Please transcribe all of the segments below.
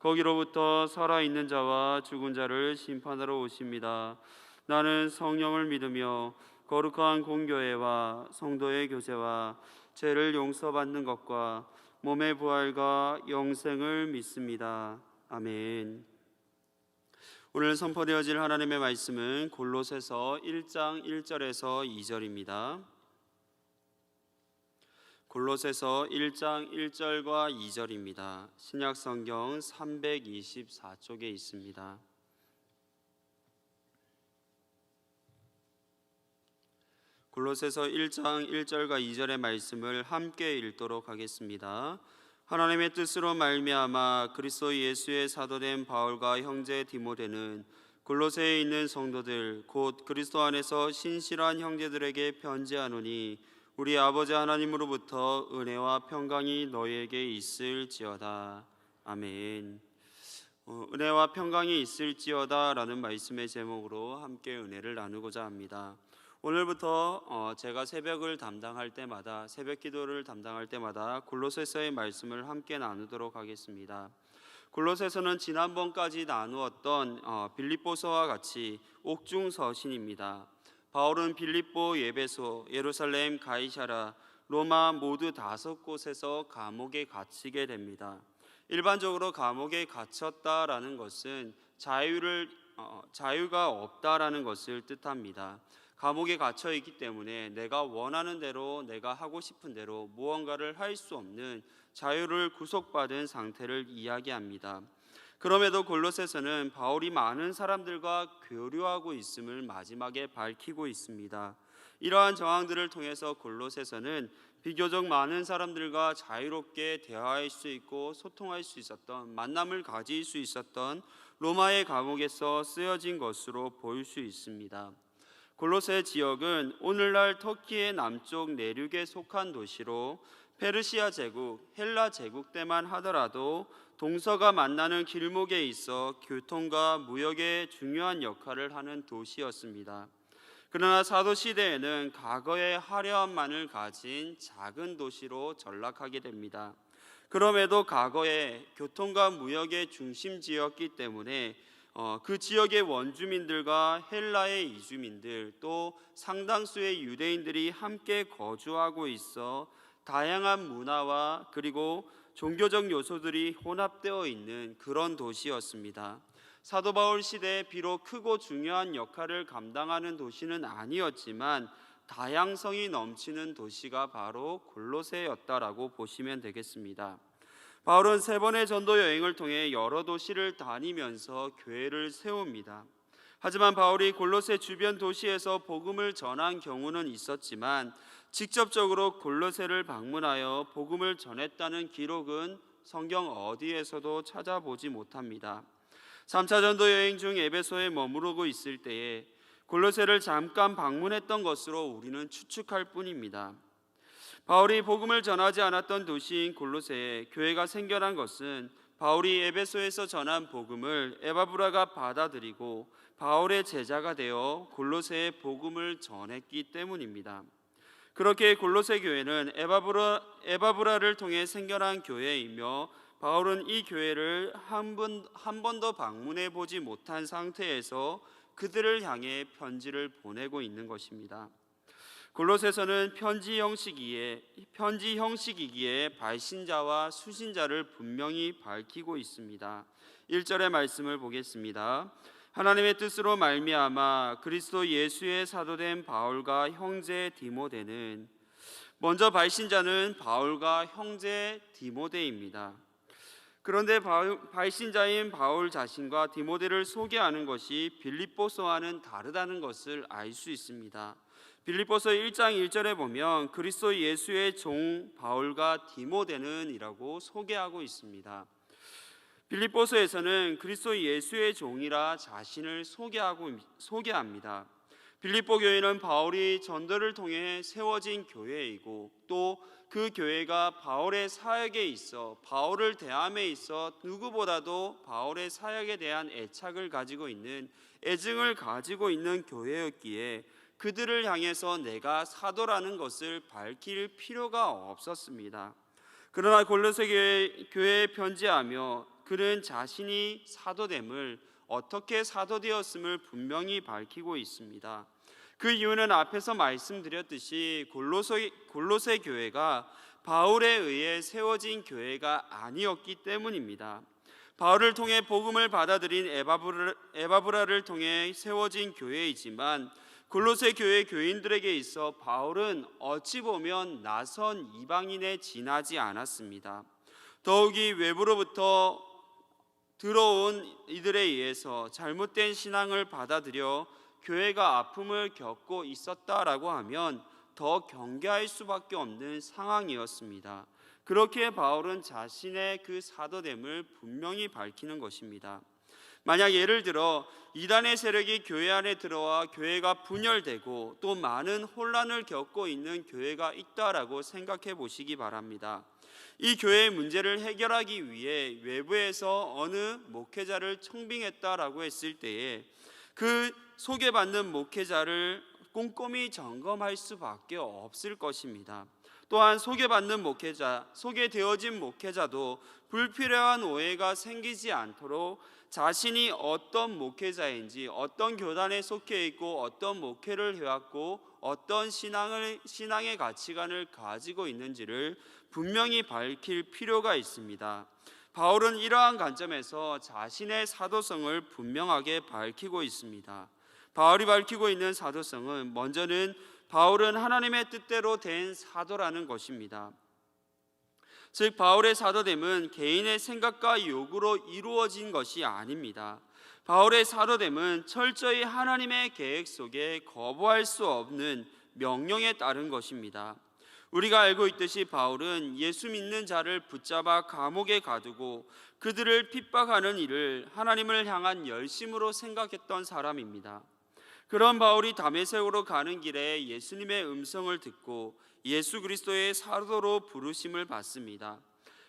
거기로부터 살아 있는 자와 죽은 자를 심판하러 오십니다. 나는 성령을 믿으며 거룩한 공교회와 성도의 교제와 죄를 용서받는 것과 몸의 부활과 영생을 믿습니다. 아멘. 오늘 선포되어질 하나님의 말씀은 골로새서 1장 1절에서 2절입니다. 골로새서 1장 1절과 2절입니다. 신약 성경 324쪽에 있습니다. 골로새서 1장 1절과 2절의 말씀을 함께 읽도록 하겠습니다. 하나님의 뜻으로 말미암아 그리스도 예수의 사도된 바울과 형제 디모데는 골로새에 있는 성도들 곧 그리스도 안에서 신실한 형제들에게 편지하노니 우리 아버지 하나님으로부터 은혜와 평강이 너희에게 있을지어다. 아멘. 어, 은혜와 평강이 있을지어다라는 말씀의 제목으로 함께 은혜를 나누고자 합니다. 오늘부터 어, 제가 새벽을 담당할 때마다 새벽 기도를 담당할 때마다 골로새서의 말씀을 함께 나누도록 하겠습니다. 골로새서는 지난번까지 나누었던 어, 빌립보서와 같이 옥중 서신입니다. 바울은 빌립보, 예배소, 예루살렘, 가이사라, 로마 모두 다섯 곳에서 감옥에 갇히게 됩니다. 일반적으로 감옥에 갇혔다라는 것은 자유를 어, 자유가 없다라는 것을 뜻합니다. 감옥에 갇혀 있기 때문에 내가 원하는 대로 내가 하고 싶은 대로 무언가를 할 수 없는 자유를 구속받은 상태를 이야기합니다. 그럼에도 골로새서는 바울이 많은 사람들과 교류하고 있음을 마지막에 밝히고 있습니다. 이러한 정황들을 통해서 골로새서는 비교적 많은 사람들과 자유롭게 대화할 수 있고 소통할 수 있었던 만남을 가질 수 있었던 로마의 감옥에서 쓰여진 것으로 보일 수 있습니다. 골로새 지역은 오늘날 터키의 남쪽 내륙에 속한 도시로 페르시아 제국, 헬라 제국 때만 하더라도 동서가 만나는 길목에 있어 교통과 무역에 중요한 역할을 하는 도시였습니다. 그러나 사도 시대에는 과거의 화려함만을 가진 작은 도시로 전락하게 됩니다. 그럼에도 과거에 교통과 무역의 중심지였기 때문에 어, 그 지역의 원주민들과 헬라의 이주민들 또 상당수의 유대인들이 함께 거주하고 있어 다양한 문화와 그리고 종교적 요소들이 혼합되어 있는 그런 도시였습니다. 사도 바울 시대에 비록 크고 중요한 역할을 감당하는 도시는 아니었지만 다양성이 넘치는 도시가 바로 골로새였다라고 보시면 되겠습니다. 바울은 세 번의 전도 여행을 통해 여러 도시를 다니면서 교회를 세웁니다. 하지만 바울이 골로새 주변 도시에서 복음을 전한 경우는 있었지만 직접적으로 골로새를 방문하여 복음을 전했다는 기록은 성경 어디에서도 찾아보지 못합니다. 3차 전도 여행 중 에베소에 머무르고 있을 때에 골로새를 잠깐 방문했던 것으로 우리는 추측할 뿐입니다. 바울이 복음을 전하지 않았던 도시인 골로새에 교회가 생겨난 것은 바울이 에베소에서 전한 복음을 에바브라가 받아들이고 바울의 제자가 되어 골로새에 복음을 전했기 때문입니다. 그렇게 골로새 교회는 에바브라, 에바브라를 통해 생겨난 교회이며 바울은 이 교회를 한 번 한 번도 방문해 보지 못한 상태에서 그들을 향해 편지를 보내고 있는 것입니다. 골로새서는 편지 형식이기에 편지 형식이기에 발신자와 수신자를 분명히 밝히고 있습니다. 1절의 말씀을 보겠습니다. 하나님의 뜻으로 말미암아 그리스도 예수의 사도된 바울과 형제 디모데는 먼저 발신자는 바울과 형제 디모데입니다. 그런데 발신자인 바울 자신과 디모데를 소개하는 것이 빌립보서와는 다르다는 것을 알 수 있습니다. 빌립보서 1장 1절에 보면 그리스도 예수의 종 바울과 디모데는이라고 소개하고 있습니다. 빌립보서에서는 그리스도 예수의 종이라 자신을 소개하고 소개합니다. 빌립보 교회는 바울이 전도를 통해 세워진 교회이고 또 그 교회가 바울의 사역에 있어 바울을 대함에 있어 누구보다도 바울의 사역에 대한 애착을 가지고 있는 애증을 가지고 있는 교회였기에 그들을 향해서 내가 사도라는 것을 밝힐 필요가 없었습니다. 그러나 골로새 교회, 교회에 편지하며 그는 자신이 사도됨을 어떻게 사도되었음을 분명히 밝히고 있습니다. 그 이유는 앞에서 말씀드렸듯이 골로새, 골로새 교회가 바울에 의해 세워진 교회가 아니었기 때문입니다. 바울을 통해 복음을 받아들인 에바브라, 에바브라를 통해 세워진 교회이지만 골로새 교회 교인들에게 있어 바울은 어찌 보면 나선 이방인에 지나지 않았습니다. 더욱이 외부로부터 들어온 이들에 의해서 잘못된 신앙을 받아들여 교회가 아픔을 겪고 있었다라고 하면 더 경계할 수밖에 없는 상황이었습니다. 그렇게 바울은 자신의 그 사도됨을 분명히 밝히는 것입니다. 만약 예를 들어 이단의 세력이 교회 안에 들어와 교회가 분열되고 또 많은 혼란을 겪고 있는 교회가 있다라고 생각해 보시기 바랍니다. 이 교회의 문제를 해결하기 위해 외부에서 어느 목회자를 청빙했다라고 했을 때에 그 소개받는 목회자를 꼼꼼히 점검할 수밖에 없을 것입니다. 또한 소개받는 목회자, 소개되어진 목회자도 불필요한 오해가 생기지 않도록 자신이 어떤 목회자인지, 어떤 교단에 속해 있고, 어떤 목회를 해왔고, 어떤 신앙을 신앙의 가치관을 가지고 있는지를 분명히 밝힐 필요가 있습니다. 바울은 이러한 관점에서 자신의 사도성을 분명하게 밝히고 있습니다. 바울이 밝히고 있는 사도성은 먼저는 바울은 하나님의 뜻대로 된 사도라는 것입니다. 즉 바울의 사도됨은 개인의 생각과 요구로 이루어진 것이 아닙니다. 바울의 사도됨은 철저히 하나님의 계획 속에 거부할 수 없는 명령에 따른 것입니다. 우리가 알고 있듯이 바울은 예수 믿는 자를 붙잡아 감옥에 가두고 그들을 핍박하는 일을 하나님을 향한 열심으로 생각했던 사람입니다. 그런 바울이 다메섹으로 가는 길에 예수님의 음성을 듣고 예수 그리스도의 사도로 부르심을 받습니다.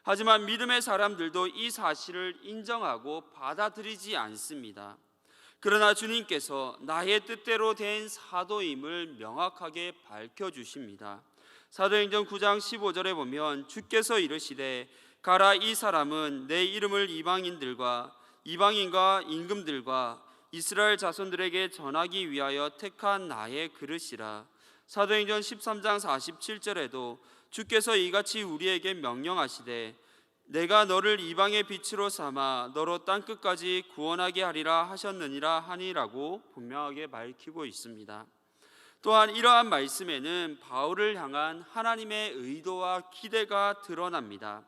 하지만 믿음의 사람들도 이 사실을 인정하고 받아들이지 않습니다. 그러나 주님께서 나의 뜻대로 된 사도임을 명확하게 밝혀 주십니다. 사도행전 9장 15절에 보면 주께서 이르시되 가라 이 사람은 내 이름을 이방인들과 이방인과 임금들과 이스라엘 자손들에게 전하기 위하여 택한 나의 그릇이라. 사도행전 13장 47절에도 주께서 이같이 우리에게 명령하시되 내가 너를 이방의 빛으로 삼아 너로 땅 끝까지 구원하게 하리라 하셨느니라 하니라고 분명하게 밝히고 있습니다. 또한 이러한 말씀에는 바울을 향한 하나님의 의도와 기대가 드러납니다.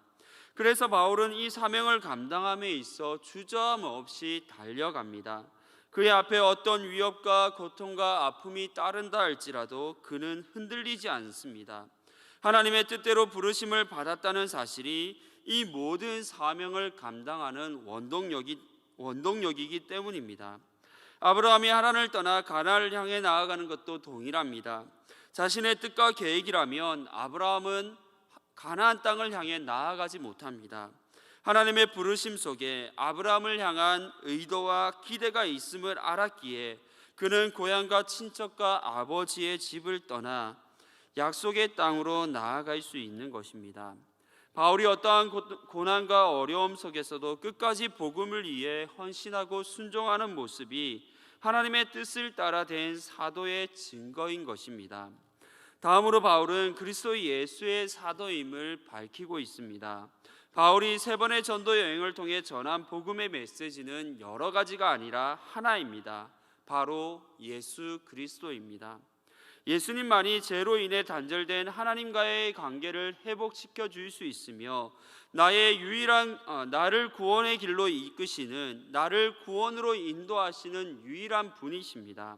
그래서 바울은 이 사명을 감당함에 있어 주저함 없이 달려갑니다. 그의 앞에 어떤 위협과 고통과 아픔이 따른다 할지라도 그는 흔들리지 않습니다. 하나님의 뜻대로 부르심을 받았다는 사실이 이 모든 사명을 감당하는 원동력이 원동력이기 때문입니다. 아브라함이 하란을 떠나 가나안을 향해 나아가는 것도 동일합니다. 자신의 뜻과 계획이라면 아브라함은 가나안 땅을 향해 나아가지 못합니다. 하나님의 부르심 속에 아브라함을 향한 의도와 기대가 있음을 알았기에 그는 고향과 친척과 아버지의 집을 떠나 약속의 땅으로 나아갈 수 있는 것입니다. 바울이 어떠한 고난과 어려움 속에서도 끝까지 복음을 위해 헌신하고 순종하는 모습이 하나님의 뜻을 따라 된 사도의 증거인 것입니다. 다음으로 바울은 그리스도 예수의 사도임을 밝히고 있습니다. 바울이 세 번의 전도 여행을 통해 전한 복음의 메시지는 여러 가지가 아니라 하나입니다. 바로 예수 그리스도입니다. 예수님만이 죄로 인해 단절된 하나님과의 관계를 회복시켜 줄 수 있으며 나의 유일한 어, 나를 구원의 길로 이끄시는 나를 구원으로 인도하시는 유일한 분이십니다.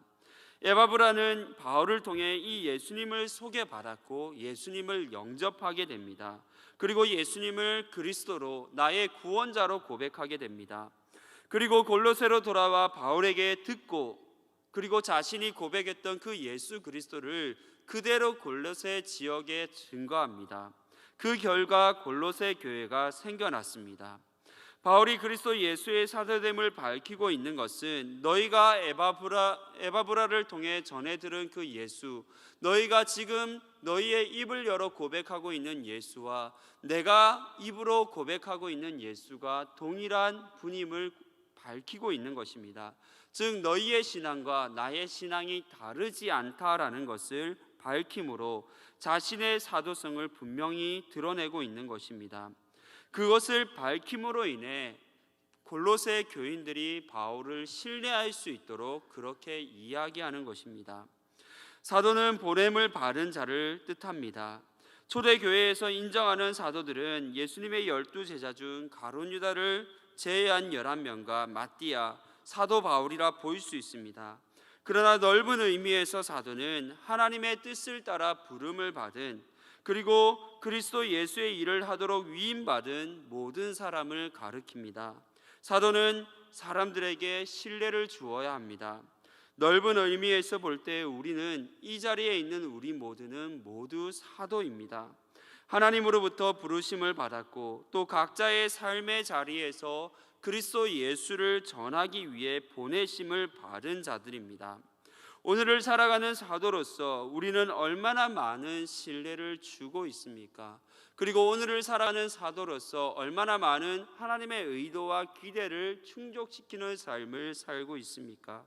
에바브라는 바울을 통해 이 예수님을 소개받았고 예수님을 영접하게 됩니다. 그리고 예수님을 그리스도로 나의 구원자로 고백하게 됩니다. 그리고 골로새로 돌아와 바울에게 듣고 그리고 자신이 고백했던 그 예수 그리스도를 그대로 골로새 지역에 증거합니다. 그 결과 골로새 교회가 생겨났습니다. 바울이 그리스도 예수의 사도됨을 밝히고 있는 것은 너희가 에바브라 에바브라를 통해 전해 들은 그 예수, 너희가 지금 너희의 입을 열어 고백하고 있는 예수와 내가 입으로 고백하고 있는 예수가 동일한 분임을 밝히고 있는 것입니다. 즉 너희의 신앙과 나의 신앙이 다르지 않다라는 것을 밝힘으로 자신의 사도성을 분명히 드러내고 있는 것입니다. 그것을 밝힘으로 인해 골로새 교인들이 바울을 신뢰할 수 있도록 그렇게 이야기하는 것입니다. 사도는 보냄을 받은 자를 뜻합니다. 초대 교회에서 인정하는 사도들은 예수님의 열두 제자 중 가론 유다를 제외한 열한 명과 마띠아, 사도 바울이라 보일 수 있습니다. 그러나 넓은 의미에서 사도는 하나님의 뜻을 따라 부름을 받은 그리고 그리스도 예수의 일을 하도록 위임받은 모든 사람을 가리킵니다. 사도는 사람들에게 신뢰를 주어야 합니다. 넓은 의미에서 볼 때 우리는 이 자리에 있는 우리 모두는 모두 사도입니다. 하나님으로부터 부르심을 받았고 또 각자의 삶의 자리에서 그리스도 예수를 전하기 위해 보내심을 받은 자들입니다. 오늘을 살아가는 사도로서 우리는 얼마나 많은 신뢰를 주고 있습니까? 그리고 오늘을 살아가는 사도로서 얼마나 많은 하나님의 의도와 기대를 충족시키는 삶을 살고 있습니까?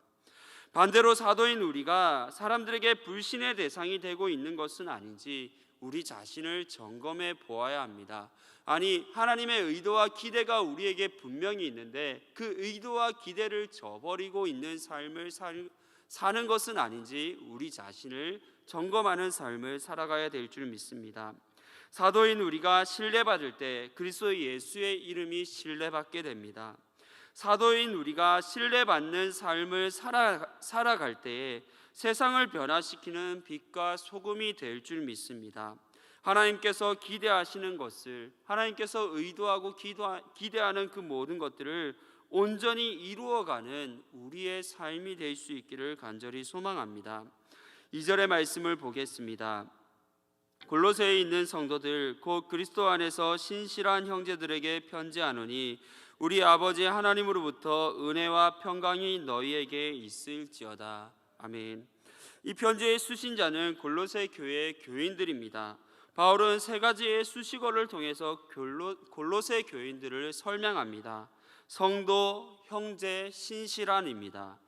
반대로 사도인 우리가 사람들에게 불신의 대상이 되고 있는 것은 아닌지 우리 자신을 점검해 보아야 합니다. 아니, 하나님의 의도와 기대가 우리에게 분명히 있는데 그 의도와 기대를 저버리고 있는 삶을 살, 사는 것은 아닌지 우리 자신을 점검하는 삶을 살아가야 될 줄 믿습니다. 사도인 우리가 신뢰받을 때 그리스도 예수의 이름이 신뢰받게 됩니다. 사도인 우리가 신뢰받는 삶을 살아, 살아갈 때에 세상을 변화시키는 빛과 소금이 될 줄 믿습니다. 하나님께서 기대하시는 것을 하나님께서 의도하고 기도하, 기대하는 그 모든 것들을 온전히 이루어가는 우리의 삶이 될 수 있기를 간절히 소망합니다. 2절의 말씀을 보겠습니다. 골로새에 있는 성도들 곧 그리스도 안에서 신실한 형제들에게 편지하노니 우리 아버지 하나님으로부터 은혜와 평강이 너희에게 있을지어다. 아멘. 이 편지의 수신자는 골로새 교회 교인들입니다. 바울은 세 가지의 수식어를 통해서 골로새 교인들을 설명합니다. 성도, 형제, 신실한입니다.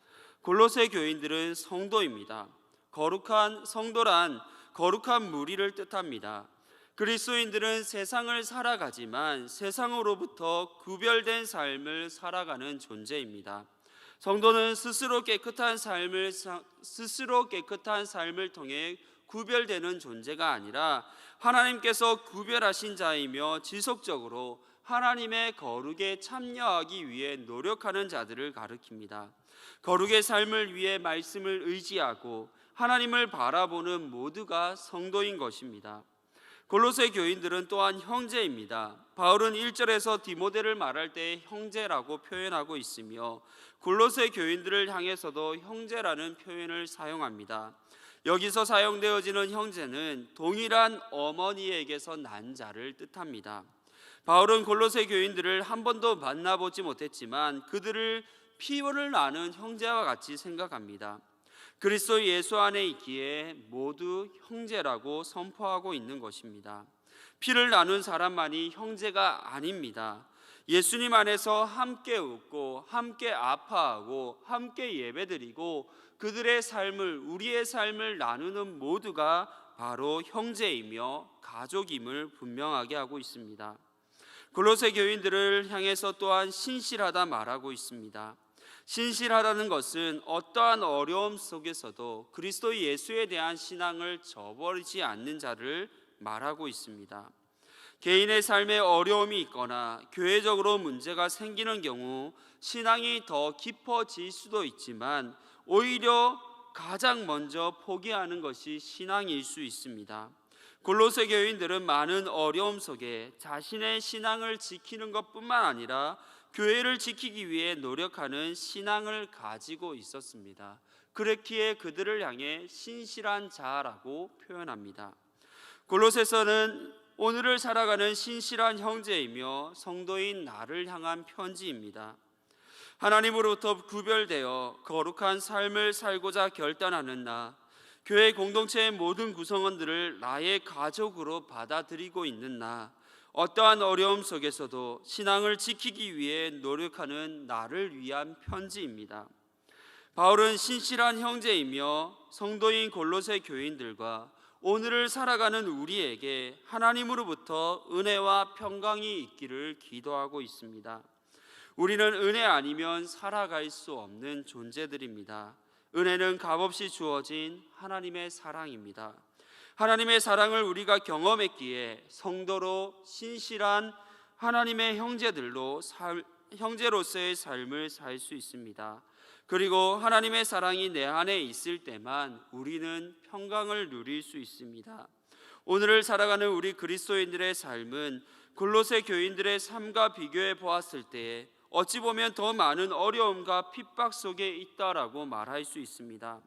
골로새 교인들은 성도입니다. 거룩한 성도란 거룩한 무리를 뜻합니다. 그리스도인들은 세상을 살아가지만 세상으로부터 구별된 삶을 살아가는 존재입니다. 성도는 스스로 깨끗한 삶을 스스로 깨끗한 삶을 통해 구별되는 존재가 아니라 하나님께서 구별하신 자이며 지속적으로 하나님의 거룩에 참여하기 위해 노력하는 자들을 가리킵니다. 거룩의 삶을 위해 말씀을 의지하고 하나님을 바라보는 모두가 성도인 것입니다. 골로새 교인들은 또한 형제입니다. 바울은 1절에서 디모데를 말할 때 형제라고 표현하고 있으며 골로새 교인들을 향해서도 형제라는 표현을 사용합니다. 여기서 사용되어지는 형제는 동일한 어머니에게서 난 자를 뜻합니다. 바울은 골로새 교인들을 한 번도 만나보지 못했지만 그들을 피원을 나눈 형제와 같이 생각합니다. 그리스도 예수 안에 있기에 모두 형제라고 선포하고 있는 것입니다. 피를 나눈 사람만이 형제가 아닙니다. 예수님 안에서 함께 웃고 함께 아파하고 함께 예배드리고 그들의 삶을 우리의 삶을 나누는 모두가 바로 형제이며 가족임을 분명하게 하고 있습니다. 골로새 교인들을 향해서 또한 신실하다 말하고 있습니다. 신실하다는 것은 어떠한 어려움 속에서도 그리스도 예수에 대한 신앙을 저버리지 않는 자를 말하고 있습니다. 개인의 삶에 어려움이 있거나 교회적으로 문제가 생기는 경우 신앙이 더 깊어질 수도 있지만 오히려 가장 먼저 포기하는 것이 신앙일 수 있습니다. 골로새 교인들은 많은 어려움 속에 자신의 신앙을 지키는 것뿐만 아니라 교회를 지키기 위해 노력하는 신앙을 가지고 있었습니다. 그랬기에 그들을 향해 신실한 자라고 표현합니다. 골로새서는 오늘을 살아가는 신실한 형제이며 성도인 나를 향한 편지입니다. 하나님으로부터 구별되어 거룩한 삶을 살고자 결단하는 나, 교회 공동체의 모든 구성원들을 나의 가족으로 받아들이고 있는 나, 어떠한 어려움 속에서도 신앙을 지키기 위해 노력하는 나를 위한 편지입니다. 바울은 신실한 형제이며 성도인 골로새 교인들과 오늘을 살아가는 우리에게 하나님으로부터 은혜와 평강이 있기를 기도하고 있습니다. 우리는 은혜 아니면 살아갈 수 없는 존재들입니다. 은혜는 값없이 주어진 하나님의 사랑입니다. 하나님의 사랑을 우리가 경험했기에 성도로 신실한 하나님의 형제들로 살, 형제로서의 삶을 살 수 있습니다. 그리고 하나님의 사랑이 내 안에 있을 때만 우리는 평강을 누릴 수 있습니다. 오늘을 살아가는 우리 그리스도인들의 삶은 골로새 교인들의 삶과 비교해 보았을 때에 어찌 보면 더 많은 어려움과 핍박 속에 있다라고 말할 수 있습니다.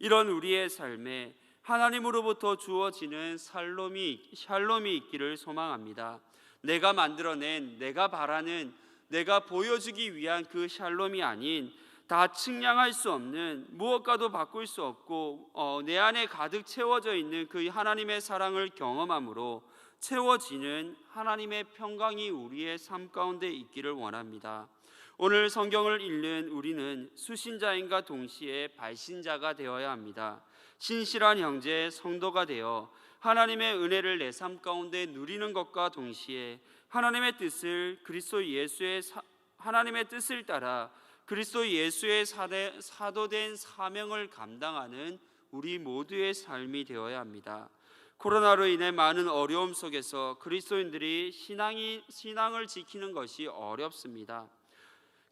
이런 우리의 삶에 하나님으로부터 주어지는 살롬이 샬롬이 있기를 소망합니다. 내가 만들어낸 내가 바라는 내가 보여주기 위한 그 샬롬이 아닌 다 측량할 수 없는 무엇과도 바꿀 수 없고 어, 내 안에 가득 채워져 있는 그 하나님의 사랑을 경험함으로 채워지는 하나님의 평강이 우리의 삶 가운데 있기를 원합니다. 오늘 성경을 읽는 우리는 수신자인가 동시에 발신자가 되어야 합니다. 신실한 형제 성도가 되어 하나님의 은혜를 내 삶 가운데 누리는 것과 동시에 하나님의 뜻을 그리스도 예수의 사, 하나님의 뜻을 따라 그리스도 예수의 사도된 사명을 감당하는 우리 모두의 삶이 되어야 합니다. 코로나로 인해 많은 어려움 속에서 그리스도인들이 신앙이 신앙을 지키는 것이 어렵습니다.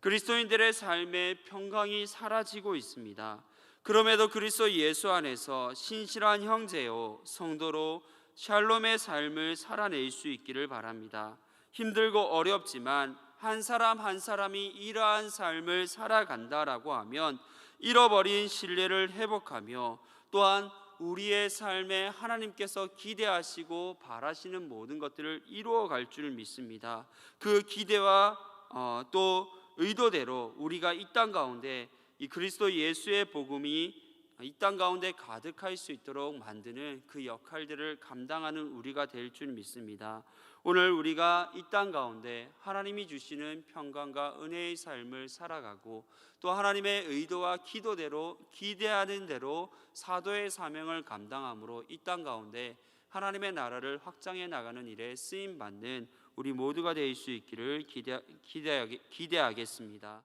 그리스도인들의 삶에 평강이 사라지고 있습니다. 그럼에도 그리스도 예수 안에서 신실한 형제요 성도로 샬롬의 삶을 살아낼 수 있기를 바랍니다. 힘들고 어렵지만 한 사람 한 사람이 이러한 삶을 살아간다라고 하면 잃어버린 신뢰를 회복하며 또한 우리의 삶에 하나님께서 기대하시고 바라시는 모든 것들을 이루어 갈 줄 믿습니다. 그 기대와 어, 또 의도대로 우리가 이 땅 가운데 이 그리스도 예수의 복음이 이 땅 가운데 가득할 수 있도록 만드는 그 역할들을 감당하는 우리가 될 줄 믿습니다. 오늘 우리가 이 땅 가운데 하나님이 주시는 평강과 은혜의 삶을 살아가고 또 하나님의 의도와 기도대로 기대하는 대로 사도의 사명을 감당함으로 이 땅 가운데 하나님의 나라를 확장해 나가는 일에 쓰임 받는 우리 모두가 될 수 있기를 기대, 기대하겠습니다.